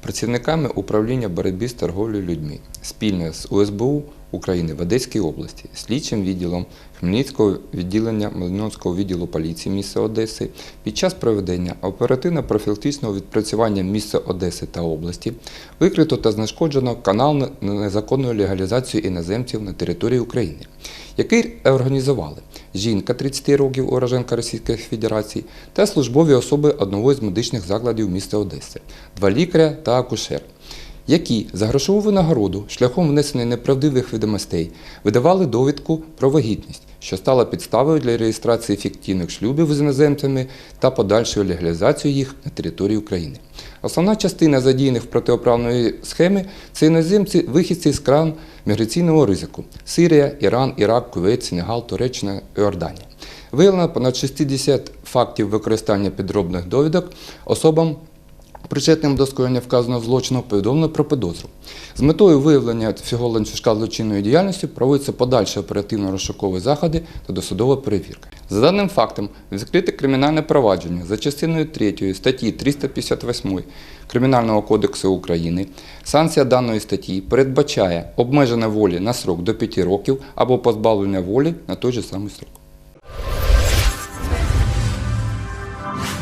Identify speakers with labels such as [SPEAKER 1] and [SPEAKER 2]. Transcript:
[SPEAKER 1] працівниками управління боротьби з торговлею людьми спільно з УСБУ України в Одеській області, слідчим відділом Хмельницького відділення Млинівського відділу поліції міста Одеси під час проведення оперативно-профілактичного відпрацювання міста Одеси та області викрито та знешкоджено канал незаконної легалізації іноземців на території України, який організували жінка 30 років уроженка Російської Федерації та службові особи одного з медичних закладів міста Одеси, два лікаря та акушер які за грошову винагороду шляхом внесення неправдивих відомостей видавали довідку про вагітність, що стала підставою для реєстрації фіктивних шлюбів з іноземцями та подальшої легалізації їх на території України. Основна частина задіяних в протиоправної схеми це іноземці вихідці з кран міграційного ризику Сирія, Іран, Ірак, Кувейт, Сенегал, Туреччина, Іорданія. Виявлено понад 60 фактів використання підробних довідок особам Причетним до скоєння вказаного злочину повідомлено про підозру. З метою виявлення всього ланцюжка злочинної діяльності проводяться подальші оперативно-розшукові заходи та досудова перевірка. За даним фактом, відкрите кримінальне провадження за частиною 3 статті 358 Кримінального кодексу України. Санкція даної статті передбачає обмеження волі на срок до 5 років або позбавлення волі на той же самий срок.